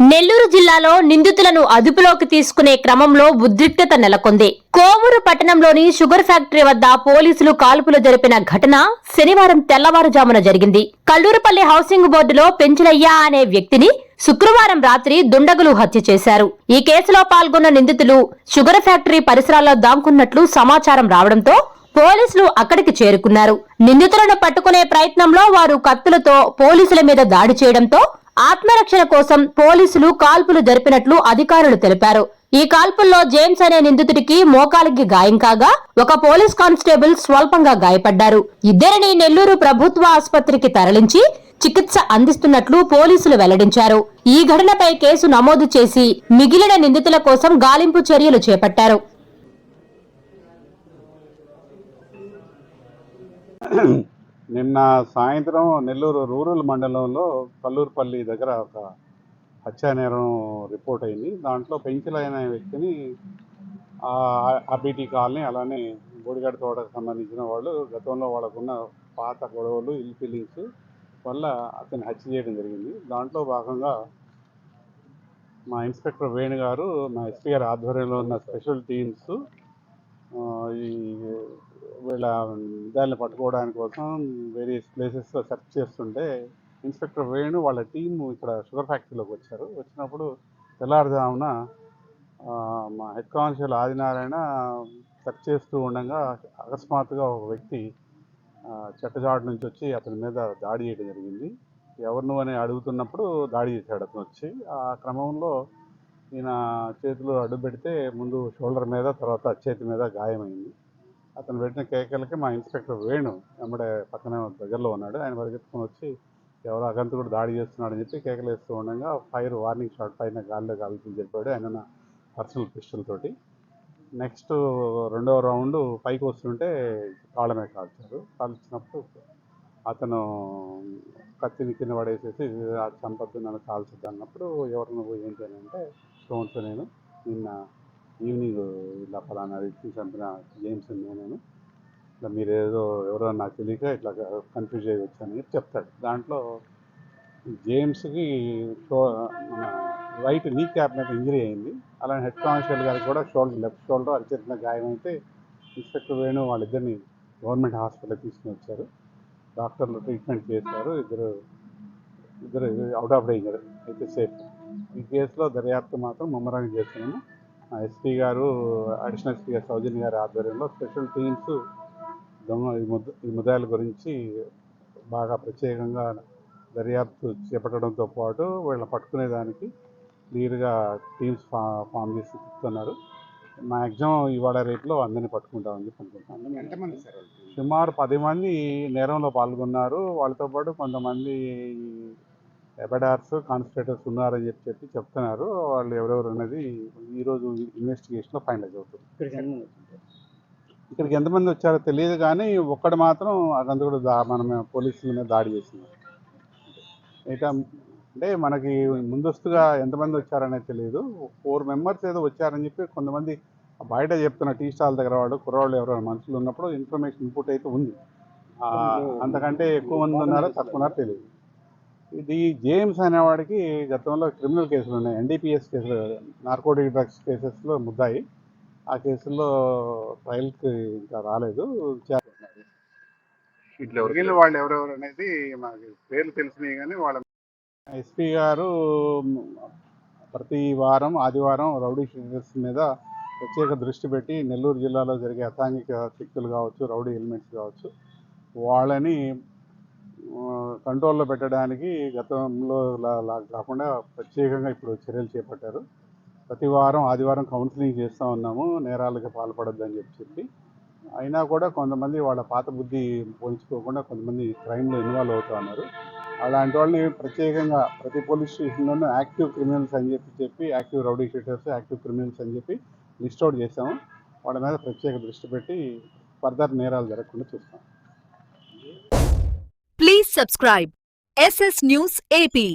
నెల్లూరు జిల్లాలో నిందితులను అదుపులోకి తీసుకునే క్రమంలో ఉద్రిక్తత నెలకొంది. కోవూరు పట్టణంలోని షుగర్ ఫ్యాక్టరీ వద్ద పోలీసులు కాల్పులు జరిపిన ఘటన శనివారం తెల్లవారుజామున జరిగింది. కల్లూరుపల్లి హౌసింగ్ బోర్డులో పెంచులయ్యా అనే వ్యక్తిని శుక్రవారం రాత్రి దుండగులు హత్య చేశారు. ఈ కేసులో పాల్గొన్న నిందితులు షుగర్ ఫ్యాక్టరీ పరిసరాల్లో దాంకున్నట్లు సమాచారం రావడంతో పోలీసులు అక్కడికి చేరుకున్నారు. నిందితులను పట్టుకునే ప్రయత్నంలో వారు కత్తులతో పోలీసుల మీద దాడి చేయడంతో ఆత్మరక్షణ కోసం పోలీసులు కాల్పులు జరిపినట్లు అధికారులు తెలిపారు. ఈ కాల్పుల్లో జేమ్స్ అనే నిందితుడికి మోకాలికి గాయం కాగా ఒక పోలీస్ కానిస్టేబుల్ స్వల్పంగా గాయపడ్డారు. ఇద్దరిని నెల్లూరు ప్రభుత్వ ఆసుపత్రికి తరలించి చికిత్స అందిస్తున్నట్లు పోలీసులు వెల్లడించారు. ఈ ఘటనపై కేసు నమోదు చేసి మిగిలిన నిందితుల కోసం గాలింపు చర్యలు చేపట్టారు. నిన్న సాయంత్రం నెల్లూరు రూరల్ మండలంలో కల్లూరుపల్లి దగ్గర ఒక హత్యానేరం రిపోర్ట్ అయింది. దాంట్లో పెంచులైన వ్యక్తిని అబిటీ కాలనీ అలానే బోడిగడ్డ తోటకు సంబంధించిన వాళ్ళు గతంలో వాళ్ళకున్న పాత గొడవలు ఇల్ ఫీలింగ్స్ వల్ల అతన్ని హత్య చేయడం జరిగింది. దాంట్లో భాగంగా మా ఇన్స్పెక్టర్ వేణు గారు మా ఎస్పీ గారి ఆధ్వర్యంలో ఉన్న స్పెషల్ టీమ్స్ ఈ వీళ్ళ దాన్ని పట్టుకోవడానికి కోసం వేరియస్ ప్లేసెస్లో సెర్చ్ చేస్తుంటే ఇన్స్పెక్టర్ వేణు వాళ్ళ టీము ఇక్కడ షుగర్ ఫ్యాక్టరీలోకి వచ్చారు. వచ్చినప్పుడు తెల్లారుజామున మా హెడ్ కానిస్టేబుల్ ఆదినారాయణ సెర్చ్ చేస్తూ ఉండగా అకస్మాత్తుగా ఒక వ్యక్తి చెట్టజాడు నుంచి వచ్చి అతని మీద దాడి చేయడం జరిగింది. ఎవరు అని అడుగుతున్నప్పుడు దాడి చేశాడు అతను వచ్చి. ఆ క్రమంలో ఈయన చేతులు అడ్డు పెడితే ముందు షోల్డర్ మీద తర్వాత చేతి మీద గాయమైంది. అతను పెట్టిన కేకలకి మా ఇన్స్పెక్టర్ వేణు వెంబడే పక్కనే దగ్గరలో ఉన్నాడు. ఆయన పరిగెత్తుకొని వచ్చి ఎవరో అగంతకుడు దాడి చేస్తున్నాడు అని చెప్పి కేకలు వేస్తూ ఉండగా ఫైర్ వార్నింగ్ షాట్ పైన గాలిలో కాల్చి చెప్పాడు ఆయన నా పర్సనల్ పిస్టల్ తోటి. నెక్స్ట్ రెండవ రౌండ్ పైకి వస్తుంటే కాళ్ళ మీద కాల్చారు. కాల్చినప్పుడు అతను కత్తిని కింద పడేసేసి ఆ చంపద్దు నన్ను కాల్చొద్దు అన్నప్పుడు ఎవరు నువ్వు ఏంటి అని అంటే స్టోన్స్ నేను నిన్న ఈవినింగ్ ఇలా ఫలానా వ్యక్తిని చంపిన జేమ్స్ నేను ఇట్లా మీరేదో ఎవరో నాకు తెలియక ఇట్లా కన్ఫ్యూజ్ అయ్యి అని చెప్తాడు. దాంట్లో జేమ్స్కి షో మన రైట్ నీ క్యాప్ మీద ఇంజరీ అయింది. అలానే హెడ్ కానిస్టేబుల్ గారికి కూడా షోల్డర్ లెఫ్ట్ షోల్డర్ అరిచేసిన గాయం అయితే ఇన్స్పెక్టర్ వేణు వాళ్ళిద్దరిని గవర్నమెంట్ హాస్పిటల్కి తీసుకుని వచ్చారు. డాక్టర్లు ట్రీట్మెంట్ చేశారు. ఇద్దరు ఇద్దరు అవుట్ ఆఫ్ డేంజర్ అయితే సేఫ్. ఈ కేసులో దర్యాప్తు మాత్రం ముమ్మరంగా చేస్తున్నాము. ఎస్పీ గారు అడిషనల్ ఎస్పీ గారు సౌజన్య గారి ఆధ్వర్యంలో స్పెషల్ టీమ్స్ దొంగ ఈ ముద్ద ఈ ముద్దాయిల గురించి బాగా ప్రత్యేకంగా దర్యాప్తు చేపట్టడంతో పాటు వీళ్ళని పట్టుకునేదానికి క్లియర్గా టీమ్స్ ఫా ఫామ్ చేసి చెప్తున్నారు మ్యాక్సిమం ఇవాళ రేపులో అందరినీ పట్టుకుంటామని చెప్పి అనుకుంటున్నాను ఎంతమంది సార్ వాళ్ళు? సుమారు పది మంది నేరంలో పాల్గొన్నారు. వాళ్ళతో పాటు కొంతమంది ఎబడార్స్ కాన్స్పిరేటర్స్ ఉన్నారని చెప్పి చెప్పి చెప్తున్నారు. వాళ్ళు ఎవరెవరు అనేది ఈరోజు ఇన్వెస్టిగేషన్లో ఫైనలైజ్ అవుతుంది. ఇక్కడికి ఎంతమంది వచ్చారు? తెలియదు కానీ ఒక్కడు మాత్రం అదంతా దా మనం పోలీసుల మీద దాడి చేసింది. మిగతా అంటే మనకి ముందస్తుగా ఎంతమంది వచ్చారనేది తెలియదు ఫోర్ మెంబర్స్ ఏదో వచ్చారని చెప్పి కొంతమంది బయట చెప్తున్న టీ స్టాల్ దగ్గర వాడు కుర్రవాళ్ళు ఎవరైనా మనుషులు ఉన్నప్పుడు ఇన్ఫర్మేషన్ ఇన్పుట్ అయితే ఉంది. అంతకంటే ఎక్కువ మంది ఉన్నారో తక్కువ ఉన్నారో తెలియదు ఇది జేమ్స్ అనేవాడికి గతంలో క్రిమినల్ కేసులు ఉన్నాయి. ఎన్డీపీఎస్ కేసులు నార్కోటిక్ డ్రగ్స్ కేసెస్లో ముద్దాయి. ఆ కేసుల్లో ట్రయల్కి ఇంకా రాలేదు. మిగిలిన వాళ్ళు ఎవరెవరు అనేది మనకి పేర్లు తెలిసినాయి కానీ వాళ్ళ ఎస్పీ గారు ప్రతి వారం ఆదివారం రౌడీ షీటర్స్ మీద ప్రత్యేక దృష్టి పెట్టి నెల్లూరు జిల్లాలో జరిగే అసాంఘిక శక్తులు కావచ్చు రౌడీ ఎలిమెంట్స్ కావచ్చు వాళ్ళని కంట్రోల్లో పెట్టడానికి గతంలో కాకుండా ప్రత్యేకంగా ఇప్పుడు చర్యలు చేపట్టారు. ప్రతి వారం ఆదివారం కౌన్సిలింగ్ చేస్తూ ఉన్నాము నేరాలకు పాల్పడొద్దని చెప్పి చెప్పి. అయినా కూడా కొంతమంది వాళ్ళ పాత బుద్ధి పోల్చుకోకుండా కొంతమంది క్రైమ్లో ఇన్వాల్వ్ అవుతూ ఉన్నారు. అలాంటి వాళ్ళని ప్రత్యేకంగా ప్రతి పోలీస్ స్టేషన్లోనూ యాక్టివ్ క్రిమినల్స్ అని చెప్పి చెప్పి active rowdy sheeters active criminals అని చెప్పి లిస్ట్ అవుట్ చేసాము వాళ్ళ మీద ప్రత్యేక దృష్టి పెట్టి ఫర్దర్ నేరాలు జరగకుండా చూస్తాం. Please subscribe SS news AP